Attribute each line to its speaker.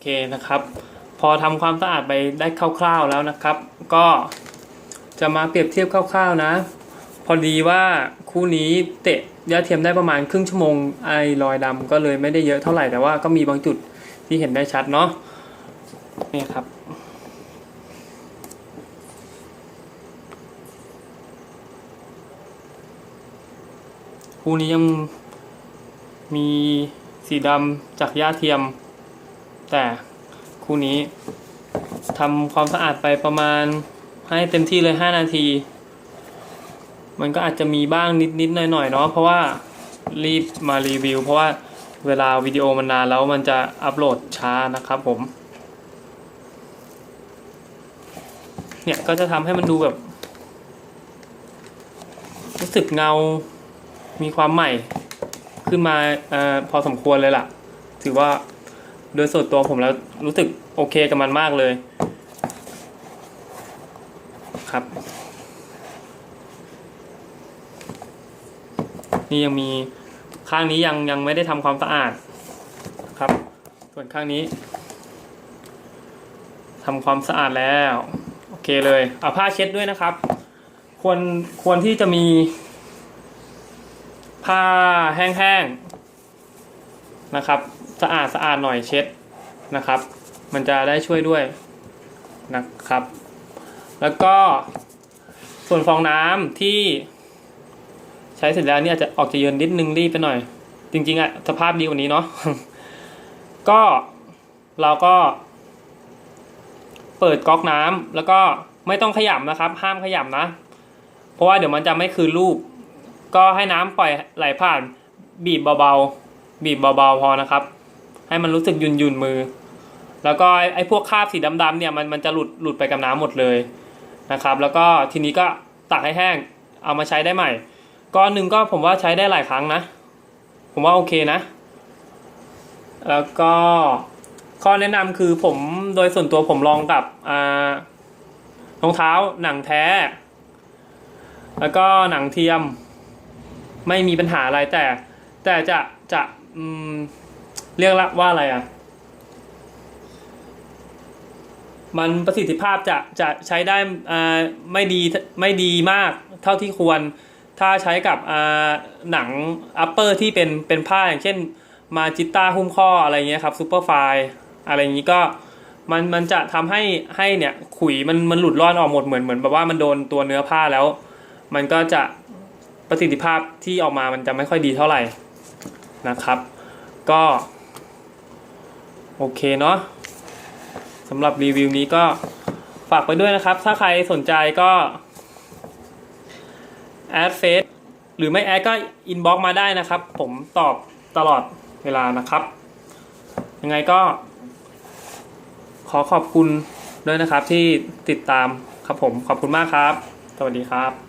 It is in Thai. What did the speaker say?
Speaker 1: เคนะครับ พอทำความสะอาดไปได้คร่าวๆแล้วนะครับ ก็จะมาเปรียบเทียบคร่าวๆนะ พอดีว่าคู่นี้เตะยาเทียมได้ประมาณครึ่งชั่วโมงไอรอยดำก็เลยไม่ได้เยอะเท่าไหร่แต่ว่าก็มีบางจุดที่เห็นได้ชัดเนาะนี่ครับคู่นี้ยังมีสีดำจากหญ้าเทียม แต่คู่นี้ทำความสะอาดไปประมาณให้เต็มที่เลย 5 นาที มันก็อาจจะมีบ้างนิด ๆ หน่อย ๆ เนาะเพราะว่ารีบมารีวิว เพราะว่าเวลาวิดีโอมันนานแล้วมันจะอัปโหลดช้านะครับผม เนี่ยก็จะทำให้มันดูแบบ รู้สึกเงามีความใหม่ ขึ้นมาออพอสมควรเลยล่ะ ถือว่า โดยส่วนตัวผมแล้วรู้สึกโอเคกับมันมากเลย ครับ นี่ยังมีข้างนี้ยังยังไม่ได้ทำความสะอาดครับ ส่วนข้างนี้ทำความสะอาดแล้วโอเคเลยเอาผ้าเช็ดด้วยนะครับ ควรควรที่จะมี ผ้าแห้งๆนะครับ สะอาดสะอาดหน่อยเช็ดนะครับ มันจะได้ช่วยด้วยนะครับ แล้วก็ส่วนฟองน้ำที่ใช้เสร็จแล้วเนี่ยจะออกจะเยินนิดนึงรีบไปหน่อย จริงๆอะสภาพดีกว่านี้เนาะก็เราก็ เปิดก๊อกน้ำแล้วก็ไม่ต้องขยำนะครับ ห้ามขยำนะ เพราะว่าเดี๋ยวมันจะไม่คืนรูป ก็ให้น้ำปล่อยไหลผ่าน บีบเบาๆบีบเบาๆพอนะครับ ให้มันรู้สึกยุนยุนมือ แล้วก็ไอ้พวกคราบสีดำๆเนี่ยมันมันจะหลุดหลุดไปกับน้ำหมดเลยนะครับ แล้วก็ทีนี้ก็ตักให้แห้งเอามาใช้ได้ใหม่ก้อนหนึ่งก็ผมว่าใช้ได้หลายครั้งนะ ผมว่าโอเคนะ แล้วก็ข้อแนะนำคือผมโดยส่วนตัวผมลองกับรองเท้าหนังแท้ แล้วก็หนังเทียม ไม่มีปัญหาอะไรแต่ แต่จะจะอืม เรียกละว่าอะไรอะ มันประสิทธิภาพจะจะใช้ได้อ่าไม่ดีไม่ดีมากเท่าที่ควร ถ้าใช้กับอ่าหนังอัปเปอร์ที่เป็นเป็นผ้าอย่างเช่นมาจิต้าหุ้มข้ออะไรเงี้ยครับซูเปอร์ไฟอะไรอย่างนี้ก็มันมันจะทำให้ให้เนี่ยขุยมันมันหลุดร่อนออกหมดเหมือนเหมือนแบบว่ามันโดนตัวเนื้อผ้าแล้ว มันก็จะประสิทธิภาพที่ออกมามันจะไม่ค่อยดีเท่าไหร่นะครับ ก็ โอเคเนาะสำหรับรีวิวนี้ก็ฝากไปด้วยนะครับ ถ้าใครสนใจก็แอดเฟซหรือไม่แอดก็อินบ็อกมาได้นะครับ ผมตอบตลอดเวลานะครับ ยังไงก็ ขอขอบคุณด้วยนะครับที่ติดตามครับผมขอบคุณมากครับ สวัสดีครับ